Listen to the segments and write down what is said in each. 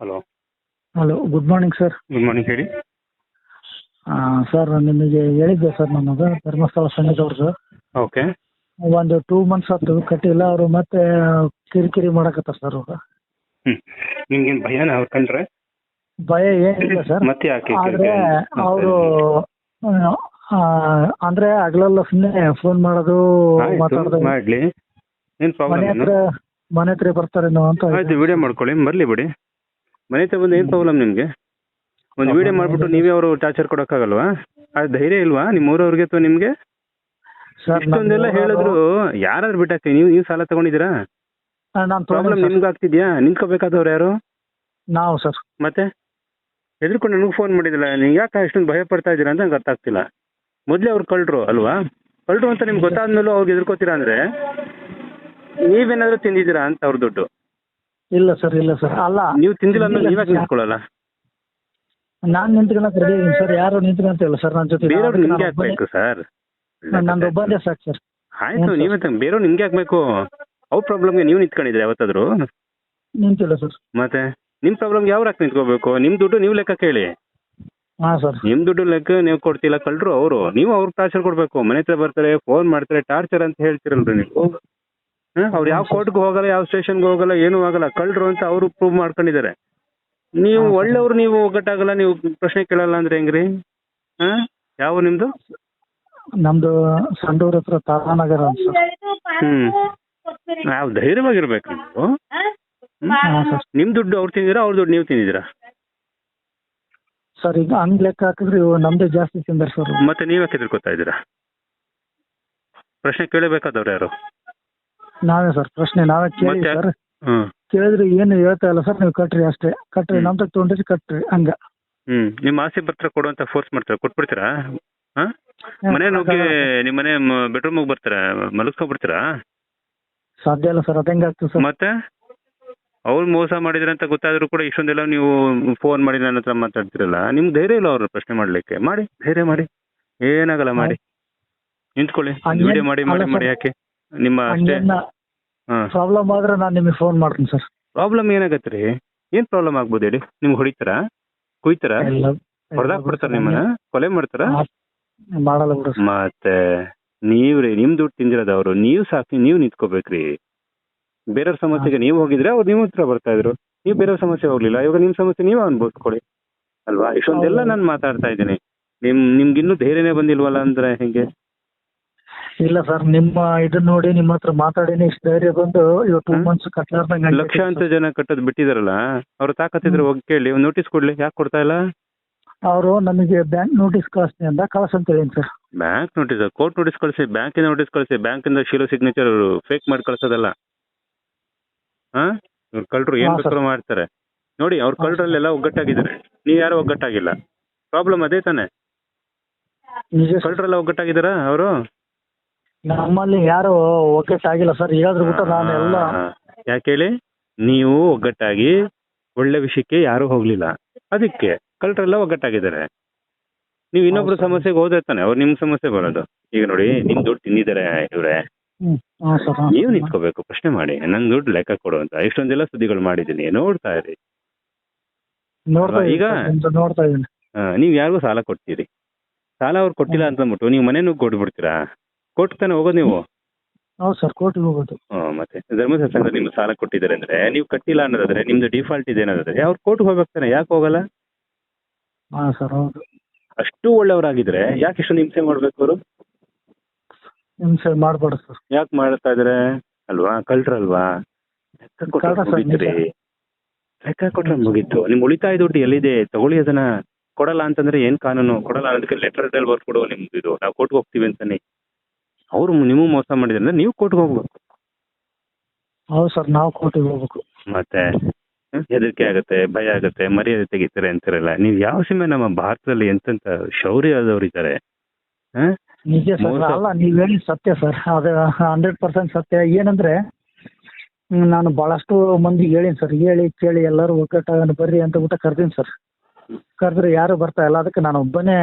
Hello. Hello good morning sir good morning ಹೇಳಿ. Sir ನಿಮಗೆ ಹೇಳಿದ್ದೆ ಸರ್ ನಮಗೆ ಧರ್ಮಸ್ಥಳ ಸಂಘದವ್ರದ್ದು ಓಕೆ ಒಂದು ಟೂ ಮಂತ್ಸ್ ಆಯ್ತು ಕಟ್ಟಿಲ್ಲ ಅವರು ಮತ್ತೆ ಕಿರಿಕಿರಿ ಮಾಡಕತ್ತಾರ ಸರ್ ಅವರು. ನಿಮ್ಗೇನು ಭಯನಾ ಅವ್ರು ಕಂಡ್ರೆ? ಭಯ ಏನಿಲ್ಲ ಸರ್ ಮತ್ತೆ ಯಾಕೆ ಆದ್ರೆ ಅವರು ಅಂದ್ರೆ ಹಗಲೆಲ್ಲ ಸುಮ್ಮನೆ ಫೋನ್ ಮಾಡೋದು ಮಾತಾಡೋದು. ಮಾಡ್ಲಿ. ಏನ್ ಮನೆ ಪ್ರಾಬ್ಲಮ್ ಹತ್ರ ಮನೆ ಹತ್ರ ಬರ್ತಾರೇನೋ ಅಂತ ವಿಡಿಯೋ ಮಾಡ್ಕೊಳ್ಳಿ ಬರ್ಲಿ ಬಿಡಿ. ಮನೆ ಹತ್ರ ಬಂದು ಏನ್ ಪ್ರಾಬ್ಲಮ್ ನಿಮ್ಗೆ? ಒಂದು ವಿಡಿಯೋ ಮಾಡ್ಬಿಟ್ಟು ನೀವೇ ಅವರು ಟಾರ್ಚರ್ ಕೊಡಕ್ಕಾಗಲ್ವಾ? ಆ ಧೈರ್ಯ ಇಲ್ವಾ ನಿಮ್ಮ ಊರವ್ರಿಗೆ ಅಥವಾ ನಿಮ್ಗೆ? ಇಷ್ಟೊಂದೆಲ್ಲ ಹೇಳಿದ್ರು ಯಾರಾದ್ರೂ ಬಿಟ್ಟಾಕ್ತಿ ನೀವು ನೀವು ಸಾಲ ತಗೊಂಡಿದ್ದೀರಾ? ನಾನು ಪ್ರಾಬ್ಲಮ್ ನಿಮ್ಗೆ ಆಗ್ತಿದ್ಯಾ? ನಿಂತ್ಕೋಬೇಕಾದವ್ರು ಯಾರು? ನಾವು ಸರ್. ಮತ್ತೆ? ಹೆದರ್ಕೊಂಡು ನನಗೆ ಫೋನ್ ಮಾಡಿದಿಲ್ಲ ನೀವು ಯಾಕೆ ಇಷ್ಟೊಂದು ಭಯ ಪಡ್ತಾ ಇದ್ದೀರಾ ಅಂತ ನಂಗೆ ಅರ್ಥ ಆಗ್ತಿಲ್ಲ. ಮೊದಲೇ ಅವ್ರು ಕಳ್ರು ಅಲ್ವಾ? ಕಳ್ರು ಅಂತ ನಿಮ್ಗೆ ಗೊತ್ತಾದ್ಮೇಲೆ ಅವ್ರಿಗೆ ಹೆದರ್ಕೋತೀರಾ ಅಂದ್ರೆ ನೀವೇನಾದ್ರೂ ತಿಂದಿದ್ದೀರಾ ಅಂತ ಅವ್ರ ದುಡ್ಡು. ಇಲ್ಲ ಸರ್ ಇಲ್ಲ ಸರ್. ಅಲ್ಲ. ನೀವು ತಿಂದಿಲ್ಲ ಅಂದ್ರೆ ನೀವೇ ನಿಂತ್ಕೊಳ್ಳಲ್ಲ ನಾನ್ ನಿಂತ್ಕೊಳಕ್ ರೆಡಿ ಇದೀನಿ ಸರ್ ಯಾರು ನಿಂತ್ಕೊಂತ ಇಲ್ಲ ಸರ್ ನನ್ನ ಜೊತೆ ಬೇರೆಯವ್ರು ನಿಮ್ಗೆ ಹಾಕ್ಬೇಕು ಬೇಕು ಸರ್ ನಂದು ಒಬ್ಬನೇ ಸಾಕು ಸರ್. ಆಯ್ತು ನೀವೇ ತಗೊಂಡ್ ಬೇರೆಯವ್ರು ನಿಮ್ಗೆ ಹಾಕ್ಬೇಕು. ಬೇಕು ಅವ್ರ ಪ್ರಾಬ್ಲಮ್ಗೆ ನೀವು ನಿಂತ್ಕೊಂಡಿದ್ರೆ ಯಾವತ್ತಾದ್ರು? ನಿಂತಿಲ್ಲ ಸರ್. ಮತ್ತೆ? ನಿಮ್ ಪ್ರಾಬ್ಲಮ್ಗೆ ಯಾವ್ರ ಹಾಕ್ ನಿಂತ್ಕೋಬೇಕು? ನಿಮ್ ದುಡ್ಡು ನೀವು ಲೆಕ್ಕ ಕೇಳಿ. ಹಾ ಸರ್. ನಿಮ್ ದುಡ್ಡು ಲೆಕ್ಕ ನೀವು ಕೊಡ್ತಿಲ್ಲ ಕಳ್ರು ಅವರು. ನೀವು ಅವ್ರ ಟಾರ್ಚರ್ ಕೊಡ್ಬೇಕು. ಮನೆ ಹತ್ರ ಬರ್ತಾರೆ ಫೋನ್ ಮಾಡ್ತಾರೆ ಟಾರ್ಚರ್ ಅಂತ ಹೇಳ್ತಿರಲ್ರಿ ನೀವು. ಅವ್ರು ಯಾವ ಕೋರ್ಟ್ಗೆ ಹೋಗಲ್ಲ ಯಾವ ಸ್ಟೇಷನ್ಗೆ ಹೋಗಲ್ಲ ಏನೂ ಆಗಲ್ಲ. ಕಳ್ಳರು ಅಂತ ಅವರು ಪ್ರೂವ್ ಮಾಡ್ಕೊಂಡಿದ್ದಾರೆ. ನೀವು ಒಳ್ಳೆಯವರು ನೀವು ಒಗ್ಗಟ್ಟಾಗಲ್ಲ ನೀವು ಪ್ರಶ್ನೆ ಕೇಳಲ್ಲ ಅಂದ್ರೆ ಹೆಂಗ್ರಿ? ಹಾ? ಯಾವ ನಿಮ್ದು? ನಮ್ದು ಸಂಡೂರ್ ಹತ್ರ ತಾರಾನಗರ ಅಂತ ಸರ್. ಹ್ಮ್. ನಾವು ಧೈರ್ಯವಾಗಿರ್ಬೇಕು ನೀವು. ಹಾ ಸರ್. ನಿಮ್ ದುಡ್ಡು ಅವ್ರು ತಿಂದಿರಾ ಅವ್ರ ದುಡ್ಡು ನೀವು ತಿಂದಿದ್ದೀರಾ ಸರ್ ಈಗ ಹಂಗ್ ಲೆಕ್ಕ ಹಾಕಿದ್ರೆ ನಮ್ದು ನಮ್ದೇ ಜಾಸ್ತಿ ತಿಂದ್ರೆ ಸರ್. ಮತ್ತೆ ನೀವೇ ತಿಳ್ಕೊತಾ ಇದ್ದೀರಾ? ಪ್ರಶ್ನೆ ಕೇಳಬೇಕಾದವ್ರು ಯಾರು? ನಾವೇ ಸರ್ ಪ್ರಶ್ನೆ ನಾವೇ ಕೇಳಿ ಮತ್ತೆ? ಸರ್. ಹ್ಮ್. ಕೇಳಿದ್ರೆ ಏನು ಹೇಳ್ತಾ ಇಲ್ಲ ಸರ್ ನೀವು ಕಟ್ರಿ ಅಷ್ಟೇ. ಕಟ್ರಿ ಹ್ಮ್. ನಮ್ ತಗ ತೊಗೊಂಡ್ರಿ ಕಟ್ರಿ ಹಂಗ. ಹ್ಮ್ ನಿಮ್ಮ ಆಸೆ ಪತ್ರ ಕೊಡುವಂತ ಫೋರ್ಸ್ ಮಾಡ್ತಾರೆ ಕೊಟ್ಬಿಡ್ತೀರಾ? ಹಾ? ಮನೆ ನುಗ್ಗಿ ನಿಮ್ಮ ಮನೆ ಬೆಡ್ರೂಮ್ ಬರ್ತೀರಾ? ಮಲಗಿಸ್ಕೊಂಡ್ಬಿಡ್ತೀರಾ ಸಾಧ್ಯ ಇಲ್ಲ ಸರ್ ಅದ್ ಹೆಂಗಾಗ್ತದೆ ಸರ್. ಮತ್ತೆ? ಅವ್ರು ಮೋಸ ಮಾಡಿದ್ರೆ ಅಂತ ಗೊತ್ತಾದ್ರೂ ಕೂಡ ಇಷ್ಟೊಂದೆಲ್ಲ ನೀವು ಫೋನ್ ಮಾಡಿ ನನ್ನ ಹತ್ರ ಮಾತಾಡ್ತಿರಲ್ಲ ನಿಮ್ಗೆ ಧೈರ್ಯ ಇಲ್ಲ ಅವ್ರ ಪ್ರಶ್ನೆ ಮಾಡ್ಲಿಕ್ಕೆ. ಮಾಡಿ ಧೈರ್ಯ ಮಾಡಿ. ಏನಾಗಲ್ಲ ಮಾಡಿ. ನಿಂತ್ಕೊಳ್ಳಿ. ಹಂಗೇನ್- ವಿಡಿಯೋ ಮಾಡಿ ಮಾಡಿ ಅಲ್ಲ ಮಾಡಿ ಸರ್. ಯಾಕೆ? ನಿಮ್ಮ ಅಷ್ಟೇ? ಹಾ. ಪ್ರಾಬ್ಲಮ್ ಆದ್ರೆ ನಾನು ನಿಮಗೆ ಫೋನ್ ಮಾಡ್ತೀನಿ ಸರ್ ಪ್ರಾಬ್ಲಮ್ ಏನಾಗತ್ತೆ ರೀ ಏನ್ ಪ್ರಾಬ್ಲಮ್ ಆಗ್ಬೋದು ಹೇಳಿ? ನಿಮ್ಗೆ ಹೊಡಿತಾರ? ಕುಯ್ತಾರ? ಹೊಡೆದಾಕ್ ಬಿಡ್ತಾರ ನಿಮ್ಮನ್ನ? ಕೊಲೆ ಮಾಡ್ತಾರ? ಮಾಡಲ್ಲ ಬಿಡು ಸರ್. ಮತ್ತೆ ನೀವ್ರಿ ನಿಮ್ ದುಡ್ಡು ತಿಂದಿರೋದವ್ರು ನೀವು ಸಾಕಿ ನೀವು ನಿಂತ್ಕೋಬೇಕ್ರಿ. ಬೇರೆಯವ್ರ ಸಮಸ್ಯೆಗೆ ನೀವು ಹೋಗಿದ್ರೆ ಅವ್ರು ನಿಮ್ಮ ಹತ್ರ ಬರ್ತಾ ಇದ್ರು. ನೀವು ಬೇರೆಯವ್ರ ಸಮಸ್ಯೆ ಹೋಗ್ಲಿಲ್ಲ ಇವಾಗ ನಿಮ್ ಸಮಸ್ಯೆ ನೀವೇ ಅನ್ಬೋಸ್ಕೊಳ್ಳಿ ಅಲ್ವಾ? ಇಷ್ಟೊಂದೆಲ್ಲ. ನಾನು ಮಾತಾಡ್ತಾ ಇದ್ದೀನಿ. ನಿಮ್ ನಿಮ್ಗಿನ್ನೂ ಧೈರ್ಯನೇ ಬಂದಿಲ್ವಲ್ಲ ಅಂದ್ರೆ ಹೆಂಗೆ? ಇಲ್ಲ ಸರ್ ನಿಮ್ಮ ಇದನ್ನ ನೋಡಿ ನಿಮ್ಮ ಹತ್ರ ಮಾತಾಡಿನಿ ಇಷ್ಟು ಧೈರ್ಯ ಬಂದು ಇವತ್ತು ಟೂ. ಮಂತ್ಸ್ ಕಟ್ಲಾರ್ದಂಗ ಲಕ್ಷಾಂತರ ಜನ ಕಟ್ಟೋದು ಬಿಟ್ಟಿದಾರಲ್ಲ ಅವ್ರ ತಾಕತ್ತಿದ್ರೆ ಹೋಗಿ ಕೇಳಿ ಒಂದು ನೋಟಿಸ್ ಕೊಡ್ಲಿ ಯಾಕೆ ಕೊಡ್ತಾ ಇಲ್ಲ? ಅವರು ನಮಗೆ ಬ್ಯಾಂಕ್ ನೋಟಿಸ್ ಕಳಿಸ್ತೀನಿ ಅಂತ ಕಳ್ಸಂತ ಹೇಳಿ sir. Bank notice court notice ಕಳಿಸಿ ಬ್ಯಾಂಕಿನ ನೋಟಿಸ್ ಕಳಿಸಿ ಬ್ಯಾಂಕಿಂದ ಶಿಲೋ ಸಿಗ್ನೇಚರ್ ಫೇಕ್ ಮಾಡಿ ಕಳ್ಸೋದಲ್ಲ. ಹಾ? ಇವ್ರು ಕಳ್ರು ಏನ್ ಬೇಕಾದ್ರೂ ಮಾಡ್ತಾರೆ. ನೋಡಿ ಅವ್ರ ಕಳ್ಳರಲ್ಲೆಲ್ಲ ಕಳ್ರಲ್ಲೆಲ್ಲ ಒಗ್ಗಟ್ಟಾಗಿದ್ದಾರೆ. ನೀವ್ ಯಾರು ಒಗ್ಗಟ್ಟಾಗಿಲ್ಲ? ಪ್ರಾಬ್ಲಮ್ ಅದೇ ತಾನೆ. ಕಳ್ರೆಲ್ಲ ಒಗ್ಗಟ್ಟಾಗಿದ್ದಾರಾ ಅವರು? ನಮ್ಮಲ್ಲಿ ಯಾರು ಒಗ್ಗಟ್ಟಾಗಿಲ್ಲ ಸರ್. ಹೇಳಿದ್ರು ಬಿಟ್ಟು ನಾನು ಎಲ್ಲ ಯಾಕೆ ಹೇಳಿ? ನೀವು ಒಗ್ಗಟ್ಟಾಗಿ ಒಳ್ಳೆ ವಿಷಯಕ್ಕೆ ಯಾರು ಹೋಗ್ಲಿಲ್ಲ. ಅದಕ್ಕೆ ಕಲ್ಟ್ರೆಲ್ಲ ಒಗ್ಗಟ್ಟಾಗಿದ್ದಾರೆ. ನೀವು ಇನ್ನೊಬ್ರು ಸಮಸ್ಯೆಗೆ ಹೋದ್ರೆ ತಾನೆ ಅವ್ರು ನಿಮ್ ಸಮಸ್ಯೆ ಬರೋದು. ಈಗ ನೋಡಿ ನಿಮ್ ದುಡ್ಡು ತಿಂದಿದ್ದಾರೆ ಇವ್ರೆ. ಹಾಂ ಸರ್ ನೀವು ನಿಂತ್ಕೋಬೇಕು ಪ್ರಶ್ನೆ ಮಾಡಿ. ನನ್ ದುಡ್ಡು ಲೆಕ್ಕ ಕೊಡು ಅಂತ. ಇಷ್ಟೊಂದೆಲ್ಲ ಸುದ್ದಿಗಳು ಮಾಡಿದ್ದೀನಿ. ನೋಡ್ತಾ ಇರಿ. ನೋಡ್ತಾ ಈಗ- ಈಗ ನೋಡ್ತಾ ಇದ್ದೀನಿ. ಆ, ನೀವ್ ಯಾರಿಗೂ ಸಾಲ ಕೊಡ್ತೀರಿ? ಸಾಲ ಅವ್ರು ಕೊಟ್ಟಿಲ್ಲ ಅಂತ ಅಂದ್ಬಿಟ್ಟು ನೀವು ಮನೆನೂ ಕೊಟ್ಬಿಡ್ತೀರಾ? ಕೊಟ್ಟು ತಾನೆ ಹೋಗೋದು ನೀವು? ಹೌದು ಸರ್ ಕೋರ್ಟಿಗೆ ಹೋಗೋದು. ಹ್ಮ್, ಮತ್ತೆ. ಧರ್ಮಸ್ಥಳ ಸಂಘ ನಿಮ್ಗೆ ಸಾಲ ಕೊಟ್ಟಿದ್ದಾರೆ ಅಂದ್ರೆ ನೀವು ಕಟ್ಟಿಲ್ಲ ಅನ್ನೋದಾದ್ರೆ ನಿಮ್ದು ಡಿಫಾಲ್ಟ್ ಇದೆ ಅನ್ನೋದಾದ್ರೆ ಅವ್ರು ಕೋರ್ಟ್ಗೆ ಹೋಗ್ಬೇಕು ತಾನೆ ಯಾಕೆ ಹೋಗಲ್ಲ? ಹಾಂ ಸರ್ ಹೌದು. ಅಷ್ಟು ಒಳ್ಳೆಯವರಾಗಿದ್ರೆ ಯಾಕೆ ಇಷ್ಟು ಹಿಂಸೆ ಮಾಡ್ಬೇಕು ಅವರು? ಹಿಂಸೆ ಮಾಡಬೇಡ ಸರ್. ಯಾಕೆ ಮಾಡ್ತಾ ಇದ್ರೆ? ಅಲ್ವಾ? ಕಳ್ರಲ್ವಾ ಲೆಕ್ಕ ಕೊಟ್ರೆ ಕಳ್ರ ಸರ್, ಮುಗೀತ್ರಿ. ಲೆಕ್ಕ ಕೊಟ್ರೆ ಮುಗೀತು. ನಿಮ್ ಉಳಿತಾಯ ದುಡ್ಡು ಎಲ್ಲಿದೆ? ತಗೊಳ್ಳಿ ಅದನ್ನ. ಕೊಡಲ್ಲ ಅಂತಂದ್ರೆ ಏನ್ ಕಾನೂನು? ಕೊಡಲ್ಲ ಅದಕ್ಕೆ ಲೆಟರ್ ಬರ್ಕೊಡುವ ಬರ್ಕೊಡು ನಿಮ್ದು ಇದು. ನಾವು ಕೋರ್ಟ್ಗೆ ಹೋಗ್ತೀವಿ ಅಂತಾನೆ. ಅವ್ರು ನೀವು ಮೋಸ ಮಾಡಿದ್ರೆ ಅಂದ್ರೆ ನೀವು ಕೋರ್ಟ್ಗೆ ಹೋಗ್ಬೇಕು. ಹೌದು ಸರ್ ನಾವು ಕೋರ್ಟಿಗೆ ಹೋಗ್ಬೇಕು. ಮತ್ತೆ ಹೆದರಿಕೆ ಆಗುತ್ತೆ ಭಯ ಆಗುತ್ತೆ ಮರ್ಯಾದೆ ತೆಗಿತಾರೆ ಅಂತಾರಲ್ಲ ನೀವು ಯಾವ ಸಿಮೆ ನಮ್ಮ ಭಾರತದಲ್ಲಿ ಎಂತೆಂತ ಶೌರ್ಯ ಆದವ್ರು ಇದ್ದಾರೆ ನಿಜ ಸರ್ ಅಲ್ಲ ನೀವು ಹೇಳಿ ಸತ್ಯ ಸರ್ ಅದು ಹಂಡ್ರೆಡ್ ಪರ್ಸೆಂಟ್ ಸತ್ಯ. ಏನಂದ್ರೆ ನಾನು ಬಹಳಷ್ಟು ಮಂದಿಗೆ ಹೇಳೀನಿ ಸರ್ ಹೇಳಿ ಕೇಳಿ ಎಲ್ಲರೂ ಒಗ್ಗಟ್ಟಾಗ ಬರ್ರಿ ಅಂತ ಊಟ ಕರ್ದೀನಿ ಸರ್. ಕರೆದ್ರೆ ಯಾರು ಬರ್ತಾ ಇಲ್ಲ ಅದಕ್ಕೆ ನಾನು ಒಬ್ಬನೇ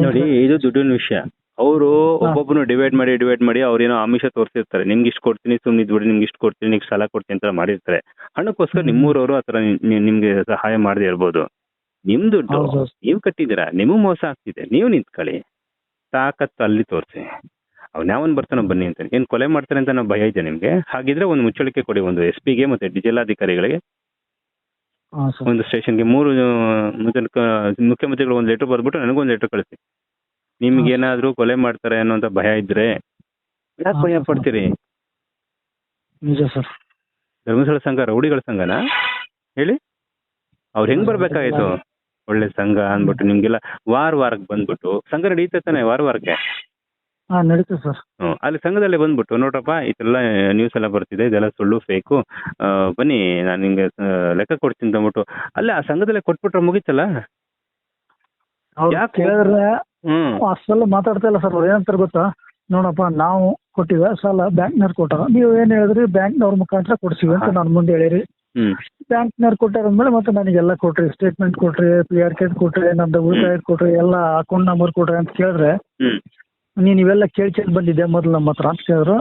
ನೋಡಿ ಇದು ದುಡ್ಡಿನ ವಿಷಯ. ಅವರು ಒಬ್ಬೊಬ್ಬನು ಡಿವೈಡ್ ಮಾಡಿ ಡಿವೈಡ್ ಮಾಡಿ ಅವ್ರೇನೋ ಆಮಿಷ ತೋರಿಸಿರ್ತಾರೆ. ನಿಮ್ಗೆ ಇಷ್ಟು ಕೊಡ್ತೀನಿ ಸುಮ್ಮನೆ ಇದ್ಬಿಡಿ ನಿಮ್ಗೆ ಇಷ್ಟು ಕೊಡ್ತೀನಿ ನಿಮ್ಗೆ ಸಾಲ ಕೊಡ್ತೀನಿ ಅಂತ ಮಾಡಿರ್ತಾರೆ. ಹಣಕ್ಕೋಸ್ಕರ. ನಿಮ್ಮೂರವರು ಆ ಥರ ನಿ- ನಿ- ನಿಮ್ಗೆ ಸಹಾಯ ಮಾಡದೇ ಇರ್ಬೋದು. ನಿಮ್ ದುಡ್ಡು. ನೀವು ಕಟ್ಟಿದ್ದೀರಾ? ನಿಮಗೂ ಮೋಸ ಆಗ್ತಿದೆ. ನೀವು ನಿಂತ್ಕೊಳ್ಳಿ. ತಾಕತ್ತು ಅಲ್ಲಿ ತೋರಿಸಿ. ಅವ್ನು ಯಾವನ್ ಬರ್ತಾನೆ ಬನ್ನಿ ಅಂತ. ಏನ್ ಕೊಲೆ ಮಾಡ್ತಾರೆ ಅಂತ ನಾವು ಭಯ ಇದೆ ನಿಮ್ಗೆ. ಹಾಗಿದ್ರೆ ಒಂದು ಮುಚ್ಚಳಿಕೆ ಕೊಡಿ ಒಂದು ಎಸ್ ಪಿಗೆ ಮತ್ತೆ ಜಿಲ್ಲಾಧಿಕಾರಿಗಳಿಗೆ. ಒಂದು ಸ್ಟೇಷನ್ಗೆ ಮೂರು ಮುಖ್ಯಮಂತ್ರಿಗಳು ಒಂದು ಲೆಟರ್ ಬರ್ಬಿಟ್ಟು ನನಗೊಂದು ಲೆಟರ್ ಕಳಿಸಿ. ನಿಮ್ಗೆ ಏನಾದ್ರೂ ಕೊಲೆ ಮಾಡ್ತಾರೆ ಅನ್ನೋಂಥ ಭಯ ಇದ್ರೆ ಯಾಕೆ ಭಯ ಪಡ್ತೀರಿ? ನಿಜ ಸರ್. ಧರ್ಮಸ್ಥಳ ಸಂಘ ರೌಡಿಗಳ ಸಂಘನಾ? ಹೇಳಿ. ಅವ್ರು ಹೆಂಗ್ ಬರ್ಬೇಕಾಯ್ತು? ಒಳ್ಳೆ ಸಂಘ ಅಂದ್ಬಿಟ್ಟು ನಿಮ್ಗೆಲ್ಲ ವಾರ ವಾರಕ್ಕೆ ಬಂದ್ಬಿಟ್ಟು ಸಂಘ ನಡೀತಾ ತಾನೆ ವಾರ ವಾರಕ್ಕೆ? ಹಾಂ ನಡೀತದೆ ಸರ್. ಹ್ಮ್. ಅಲ್ಲಿ ಸಂಘದಲ್ಲಿ ಬಂದ್ಬಿಟ್ಟು ನೋಡ್ರಪ್ಪ ಇದೆಲ್ಲ ನ್ಯೂಸ್ ಎಲ್ಲ ಬರ್ತಿದೆ ಇದೆಲ್ಲ ಸುಳ್ಳು ಫೇಕು ಬನ್ನಿ ನಾನು ನಿಮ್ಗೆ ಆ, ಲೆಕ್ಕ ಕೊಡ್ತೀನಿ ಅಂದ್ಬಿಟ್ಟು. ಅಲ್ಲೇ ಆ ಸಂಘದಲ್ಲೇ ಕೊಟ್ಬಿಟ್ರೆ ಮುಗೀತಲ್ಲ? ಅವ್ರು ಯಾಕೆ? ಕೇಳಿದ್ರೆ ಹ್ಮ್. ಅಷ್ಟೆಲ್ಲ ಮಾತಾಡ್ತಾ ಇಲ್ಲ ಸರ್ ಅವ್ರು. ಏನಂತಾರೆ ಗೊತ್ತಾ? ನೋಡಪ್ಪ ನಾವು ಕೊಟ್ಟಿವೆ ಸಾಲ ಬ್ಯಾಂಕ್ನವ್ರು ಕೊಟ್ಟಾರ. ನೀವು ಏನ್ ಹೇಳಿದ್ರಿ? ಬ್ಯಾಂಕ್ನವ್ರ ಮುಖಾಂತರ ಕೊಡ್ಸಿವಿ ಅಂತ ನಾನು ಮುಂದೆ ಹೇಳಿರಿ. ಹ್ಮ್. ಬ್ಯಾಂಕ್ನವ್ರು ಕೊಟ್ಟಾರಂದ್ಮೇಲೆ ಮತ್ತೆ ನನಗೆಲ್ಲ ಕೊಟ್ರಿ. ಸ್ಟೇಟ್ಮೆಂಟ್ ಕೊಟ್ರಿ ಪಿ ಆರ್ ಕೆ ಕೊಟ್ರಿ ನಮ್ದು ಉಳಿತಾಯ ಕೊಟ್ರಿ ಎಲ್ಲ ಅಕೌಂಟ್ ನಂಬರ್ ಕೊಟ್ರಿ ಅಂತ ಕೇಳಿದ್ರೆ ನೀನ್ ಇವೆಲ್ಲ ಕೇಳ್ಕೊಂಡ್ ಬಂದಿದ್ದೆ ಮೊದಲು ನಮ್ಮ ಹತ್ರ ಅಂತ ಕೇಳಿದ್ರು.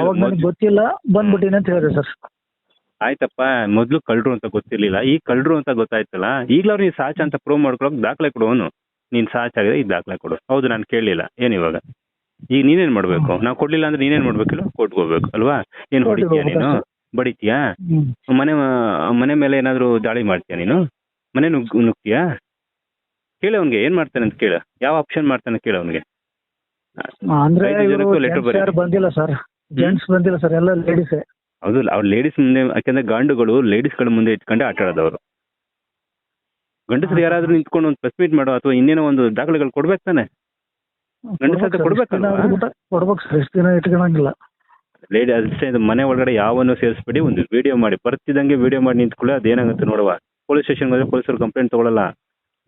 ಅವಾಗ ನನಗೆ ಗೊತ್ತಿಲ್ಲ ಬಂದ್ಬಿಟ್ಟಿನಿ ಅಂತ ಹೇಳಿದೆ ಸರ್. ಆಯ್ತಪ್ಪ ಮೊದ್ಲು ಕಳ್ರು ಅಂತ ಗೊತ್ತಿರ್ಲಿಲ್ಲ. ಈಗ ಕಳ್ರು ಅಂತ ಗೊತ್ತಾಯ್ತಲ್ಲ. ಈಗ್ಲವ್ರು ನೀವು ಸಾಚ ಅಂತ ಪ್ರೂವ್ ಮಾಡ್ಕೊಳಕ್ ದಾಖಲೆ ಕೊಡು ಅವನು. ನೀನ್ ಸಾಚಾಗಿದೆ ಆಗಿದೆ ಈಗ ದಾಖಲೆ ಕೊಡು. ಹೌದು ನಾನು ಕೇಳಲಿಲ್ಲ ಏನು ಇವಾಗ? ಈಗ ನೀನೇನ್ ಮಾಡ್ಬೇಕು? ನಾವು ಕೊಡ್ಲಿಲ್ಲ ಅಂದ್ರೆ ನೀನೇನ್ ಮಾಡಬೇಕಿಲ್ಲ ಕೋರ್ಟ್ಗೆ ಹೋಗ್ಬೇಕು ಅಲ್ವಾ? ಏನ್ ಹೊಡಿತೀಯ ನೀನು? ಬಡಿತೀಯಾ? ಮನೆ ಮನೆ ಮೇಲೆ ಏನಾದ್ರು ದಾಳಿ ಮಾಡ್ತೀಯಾ ನೀನು? ಮನೆ ನುಗ್ಗು ನುಗ್ತೀಯಾ? ಕೇಳ ಅವ್ನಿಗೆ ಏನ್ ಮಾಡ್ತಾನೆ ಅಂತ ಕೇಳು. ಯಾವ ಆಪ್ಷನ್ ಮಾಡ್ತಾನೆ ಕೇಳ ಅವ್ನಿಗೆ. ಬಂದಿಲ್ಲ ಸರ್ ಜೆಂಟ್ಸ್ ಬಂದಿಲ್ಲ ಸರ್ ಎಲ್ಲ ಲೇಡೀಸೇ ಹೌದು ಅವ್ರು ಲೇಡೀಸ್ ಮುಂದೆ ಯಾಕಂದ್ರೆ ಗಂಡುಗಳು ಲೇಡೀಸ್ಗಳ ಮುಂದೆ ಇಟ್ಕೊಂಡೆ ಆಟ ಆಡೋದು ಅವರು ಗಂಡಸರು ಯಾರಾದ್ರೂ ನಿಂತ್ಕೊಂಡು ಒಂದು ಪ್ರೆಸ್ ಮೀಟ್ ಮಾಡೋ ಅಥವಾ ಇನ್ನೇನೋ ಒಂದು ದಾಖಲೆಗಳು ಕೊಡ್ಬೇಕು ತಾನೆ? ಗಂಡಸ್ರ ಹತ್ರ ಕೊಡ್ಬೇಕಲ್ವಾ? ಕೊಡ್ಬೇಕು ಸರ್ ಎಷ್ಟು ದಿನ ಇಟ್ಕೊಳಂಗಿಲ್ಲ ಲೇಡಿ ಅಷ್ಟೇ ಮನೆ ಒಳಗಡೆ ಯಾವನ್ನೂ ಸೇರಿಸ್ಬೇಡಿ ಒಂದು ವಿಡಿಯೋ ಮಾಡಿ. ಬರ್ತಿದಂಗೆ ವಿಡಿಯೋ ಮಾಡಿ ನಿಂತ್ಕೊಳ್ಳಿ ಅದೇನಾಗುತ್ತೆ ನೋಡುವ. ಪೊಲೀಸ್ ಸ್ಟೇಷನ್ ಹೋದ್ರೆ ಪೊಲೀಸರು ಕಂಪ್ಲೇಂಟ್ ತಗೊಳಲ್ಲ.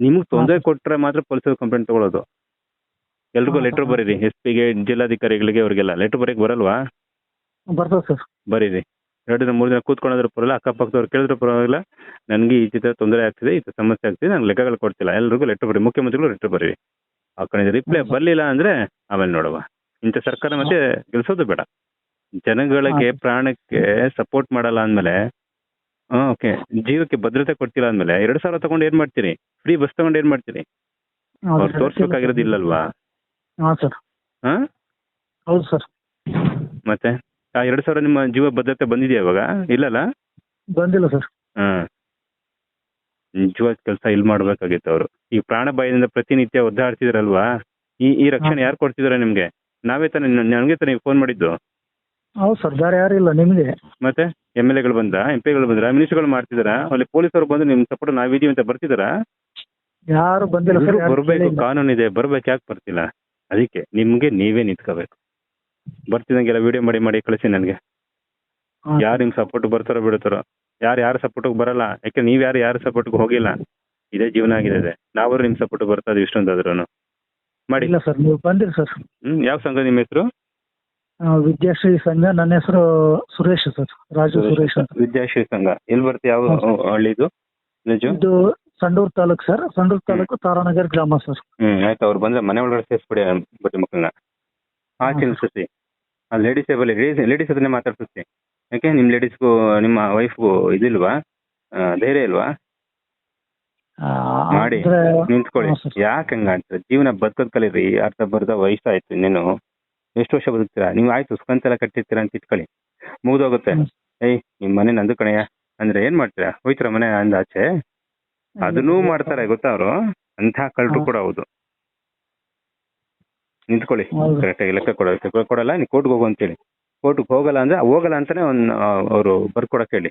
ನಿಮ್ಗೆ ತೊಂದರೆ ಕೊಟ್ರೆ ಮಾತ್ರ ಪೊಲೀಸರು ಕಂಪ್ಲೇಂಟ್ ತಗೊಳ್ಳೋದು ಎಲ್ರಿಗೂ ಲೆಟರ್. ಬರೀರಿ ಎಸ್ ಪಿಗೆ ಜಿಲ್ಲಾಧಿಕಾರಿಗಳಿಗೆ ಅವ್ರಿಗೆಲ್ಲ. ಲೆಟರ್ ಬರೀಕ್ ಬರಲ್ವಾ? ಬರ್ತದೆ ಸರ್. ಬರೀರಿ. ಎರಡು ದಿನ ಮೂರು ದಿನ ಕೂತ್ಕೊಳ್ಳೋದ್ರ ಪರವಾಗಿಲ್ಲ ಅಕ್ಕಪಕ್ಕದವ್ರು ಕೇಳಿದ್ರು ಪರವಾಗಿಲ್ಲ. ನನಗೆ ಈ ಚಿತ್ರ ತೊಂದರೆ ಆಗ್ತಿದೆ ಈ ಸಮಸ್ಯೆ ಆಗ್ತಿದೆ ನಾನು ಲೆಕ್ಕಗಳು ಕೊಡ್ತಿಲ್ಲ. ಎಲ್ರಿಗೂ ಲೆಟರ್ ಬರೀ ಮುಖ್ಯಮಂತ್ರಿಗಳು ಲೆಟರ್ ಬರೀ ಆ ಕಡೆ ರಿಪ್ಲೈ. ಬರಲಿಲ್ಲ ಅಂದ್ರೆ ಆಮೇಲೆ ನೋಡುವ. ಇಂಥ ಸರ್ಕಾರ ಮತ್ತೆ ಗೆಲ್ಸೋದು ಬೇಡ. ಜನಗಳಿಗೆ ಪ್ರಾಣಕ್ಕೆ ಸಪೋರ್ಟ್ ಮಾಡಲ್ಲ ಅಂದ್ಮೇಲೆ ಓಕೆ ಜೀವಕ್ಕೆ ಭದ್ರತೆ ಕೊಡ್ತಿಲ್ಲ ಅಂದ್ಮೇಲೆ ಎರಡು ಸಾವಿರ ತಗೊಂಡು ಏನ್ ಮಾಡ್ತೀರಿ? ಫ್ರೀ ಬಸ್ ತಗೊಂಡು ಏನ್ ಮಾಡ್ತೀರಿ? ಅವ್ರು ತೋರ್ಸ್ಬೇಕಾಗಿರೋದು ಇಲ್ಲಲ್ವಾ ಹೌದು ಸರ್. ಮತ್ತೆ? ಆ ಎರಡು ಸಾವಿರ ನಿಮ್ಮ ಜೀವ ಭದ್ರತೆ ಬಂದಿದೆಯಾ ಇವಾಗ? ಇಲ್ಲಲ್ಲ? ಬಂದಿಲ್ಲ ಸರ್. ಹ್ಮ್ ನಿಜವಾದ ಕೆಲಸ ಇಲ್ಲಿ ಮಾಡ್ಬೇಕಾಗಿತ್ತು ಅವರು. ಈ ಪ್ರಾಣ ಭಯದಿಂದ ಪ್ರತಿನಿತ್ಯ ಒದ್ದಾಡ್ತಿದ್ರಲ್ವಾ? ಈ ಈ ರಕ್ಷಣೆ ಹಾ. ಯಾರು ಕೊಡ್ತಿದಾರೆ ನಿಮ್ಗೆ? ನಾವೇ ತಾನೇ ನನಗೆ ತಾನೇ ಫೋನ್ ಮಾಡಿದ್ದು. ಹೌದು ಸರ್ ಬೇರೆ ಯಾರು ಇಲ್ಲ ನಿಮಗೆ? ಮತ್ತೆ ಎಂ ಎಲ್ ಎಗಳು ಬಂದ ಎಂ ಪಿಗಳು ಬಂದ್ರ? ಮಿನಿಸ್ಟರ್ಗಳು ಮಾಡ್ತಿದಾರ? ಅಲ್ಲಿ ಪೊಲೀಸರು ಬಂದು ನಿಮ್ ಸಪೋರ್ಟ್ ನಾವಿದೀವಿ ಅಂತ ಬರ್ತಿದಾರ? ಯಾರು ಬಂದಿಲ್ಲ ಸರ್ ಯಾರು ಬರ್ಬೇಕು ಕೇಳಿಲ್ಲ. ಕಾನೂನು ಇದೆ ಬರ್ಬೇಕು ಯಾಕೆ ಬರ್ತಿಲ್ಲ? ಅದಕ್ಕೆ ನಿಮ್ಗೆ ನೀವೇ ನಿಂತ್ಕೋಬೇಕು. ಬರ್ತಿದಂಗೆಲ್ಲ ವಿಡಿಯೋ ಮಾಡಿ ಮಾಡಿ ಕಳಿಸಿ ನನಗೆ. ಹಾ, ಯಾರು ನಿಮ್ ಸಪೋರ್ಟ್ ಬರ್ತಾರೋ ಬಿಡ್ತಾರೋ ಯಾರು ಯಾರ ಸಪೋರ್ಟ್ಗೆ ಬರಲ್ಲ ಯಾಕೆ ನೀವು ಯಾರು ಯಾರ ಸಪೋರ್ಟ್ಗೆ ಹೋಗಿಲ್ಲ. ಇದೇ ಜೀವನ ಆಗಿದೆ ನಾವು ನಿಮ್ಮ ಸಪೋರ್ಟ್ ಬರ್ತಾ ಇದೀವಿ ಇಷ್ಟೊಂದಾದ್ರೂ ಮಾಡಿ. ಇಲ್ಲ ಸರ್ ನೀವು ಬಂದಿರಿ ಸರ್. ಹ್ಮ್ ಯಾವ ಸಂಘ ನಿಮ್ಮ ಹೆಸರು? ಆ, ವಿದ್ಯಾಶ್ರೀ ಸಂಘ ನನ್ನ ಹೆಸರು ಸುರೇಶ್ ಸರ್ ರಾಜು ಸುರೇಶ್ ಅಂತ. ವಿದ್ಯಾಶ್ರೀ ಸಂಘ. ಎಲ್ಲಿ ಬರ್ತೀವಿ ಯಾವ ಹಾ. ಹಳ್ಳಿದು? ನಿಜ? ಇದು ಸಂಡೂರ್ ತಾಲೂಕು ಸರ್ ಸಂಡೂರ್ ತಾಲೂಕು ತಾರಾನಗರ್ ಗ್ರಾಮ ಸರ್. ಹ್ಮ್ ಆಯ್ತು ಅವ್ರು ಬಂದ್ರೆ ಮನೆ ಒಳಗಡೆ ಸೇರಿಸ್ಬಿಡಿ ಬಡ್ಡಿ ಮಕ್ಕಳನ್ನ ಆಚೆ ನಿಲ್ಸಿಸಿ ಆ ಲೇಡೀಸ್ ಟೇಬಲ್ ಲೇಡೀಸ್ ಲೇಡೀಸ್ ಹತ್ರನೇ ಮಾತಾಡ್ಸಿಸಿ ಯಾಕೆ? ನಿಮ್ಮ ಲೇಡೀಸ್ಗೂ ನಿಮ್ಮ ವೈಫ್ಗೂ ಇದಿಲ್ವಾ? ಆ, ಧೈರ್ಯ ಇಲ್ವಾ? ಮಾಡಿ. ನಿಂತ್ಕೊಳ್ಳಿ. ಯಾಕೆ ಹಂಗ ಅಂತ ಜೀವನ ಬದುಕೋದ್ ಕಲೀರಿ ಅರ್ಧ ಬರ್ಧ ವಯಸ್ಸಾಯ್ತು ನೀನು ಎಷ್ಟು ವರ್ಷ ಬದುಕ್ತೀರಾ? ನೀವು ಆಯ್ತು ಸುಖಂತೆಲ್ಲ ಕಟ್ಟಿರ್ತೀರಾ ಅಂತ ಇಟ್ಕೊಳ್ಳಿ. ಮುಗ್ದೋಗುತ್ತೆ. ಹ್ಮ್. ಏಯ್ ನಿಮ್ ಮನೆ ನಂದು ಕಣಯ್ಯ. ಅಂದ್ರೆ ಏನ್ ಮಾಡ್ತೀರಾ? ಹೋಯ್ತೀರಾ ಮನೆ ಅಂದ ಆಚೆ ಅದನ್ನೂ ಮಾಡ್ತಾರೆ ಗೊತ್ತಾ ಅವರು? ಅಂತ ಕಳ್ಳರು ಹಾ. ಕೂಡ ಹೌದು. ನಿಂತ್ಕೊಳ್ಳಿ. ಕರೆಕ್ಟ್ ಕರೆಕ್ಟಾಗಿ ಲೆಕ್ಕ ಕೊಡೋದು ಕೊಡಲ್ಲ ನೀವು ಕೋರ್ಟ್ಗೆ ಹೋಗು ಅಂತೇಳಿ. ಕೋರ್ಟ್ಗೆ ಹೋಗಲ್ಲ ಅಂದ್ರೆ ಹೋಗಲ್ಲ ಅಂತಾನೆ ಒಂದು ಅವರು ಬರ್ಕೊಡಕ್ ಹೇಳಿ.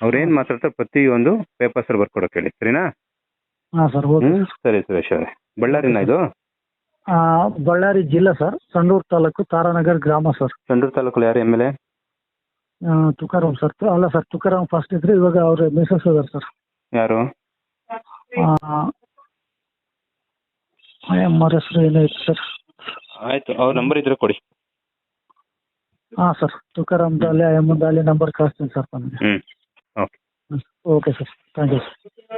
ಅವ್ರು ಏನ್ ಮಾತಾಡ್ತಾರೆ ಪ್ರತಿಯೊಂದು ಪೇಪರ್ಸ್ ಬರ್ಕೊಡಕ್ ಹೇಳಿ. ಸರಿನಾ? ಹಾ ಸರ್ ಓಕೆ ಸರಿ ಸುರೇಶ್ ಅವರೇ. ಬಳ್ಳಾರಿನ ಇದು? ಆ, ಬಳ್ಳಾರಿ ಜಿಲ್ಲಾ ಸರ್. ಸಂಡೂರು ತಾಲೂಕು ತಾರಾನಗರ್ ಗ್ರಾಮ ಸರ್. ಸಂಡೂರು ತಾಲೂಕು ಯಾರು M L A? Tukaram sir. ಅಲ್ಲ ಸರ್ ತುಕಾರಾಮ್ ಫಸ್ಟ್ ಇದ್ರೆ ಇವಾಗ ಅವ್ರ ಮಿಸಸ್ ಅದಾರ ಸರ್. ಯಾರು? ಎಂ ಆರ್ ಹೆಸರು ಏನೋ ಇತ್ತು ಸರ್? ಆಯ್ತು ಅವ್ರ ನಂಬರ್ ಇದ್ರೆ ಕೊಡಿ. ಹಾ ಸರ್ ತುಕಾರಾಮ್ ದಾಲೆ ಎಂ ದಾಲಿ ನಂಬರ್ ಕಳಿಸ್ತೀನಿ sir hmm okay okay sir thank you sir